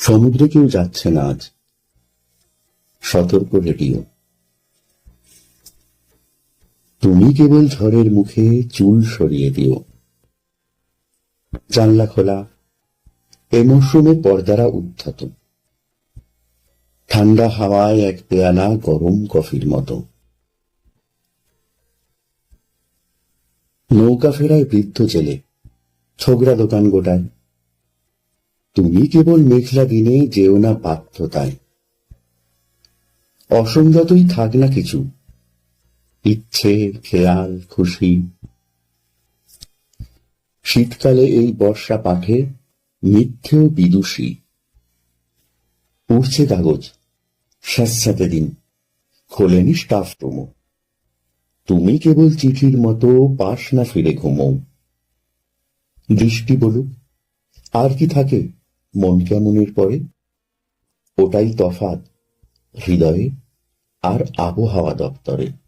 সমুদ্রে কেউ যাচ্ছে না আজ। সতর্ক রেডিও। তুমি কেবল ঝড়ের মুখে চুল সরিয়ে দিও। জানলা খোলা। এ মরশুমে পর্দারা উদ্ধত। ঠান্ডা হাওয়ায় এক পেয়ালা গরম কফির মতো। নৌকা ফেরায় বৃদ্ধ জেলে। ছোকরা দোকান গোটায়। তুমি কেবল মেঘলা দিনে যেও না পাত্রতায়। অসংযতই থাক না কিছু, ইচ্ছে, খেয়াল, খুশি। শীতকালে এই বর্ষা পাঠে মিথ্যেও বিদুষী। উঠছে কাগজ, স্যাঁতস্যাঁতে দিন, খোলেনি স্টাফ রুমও তুমি কেবল চিঠির মতো পাশ না ফিরে ঘুমো। দৃষ্টি বলুক, আর কি থাকে? মন কেমনের পরে ওটাই তফাত হৃদয়ে আর আবহাওয়া দপ্তরে।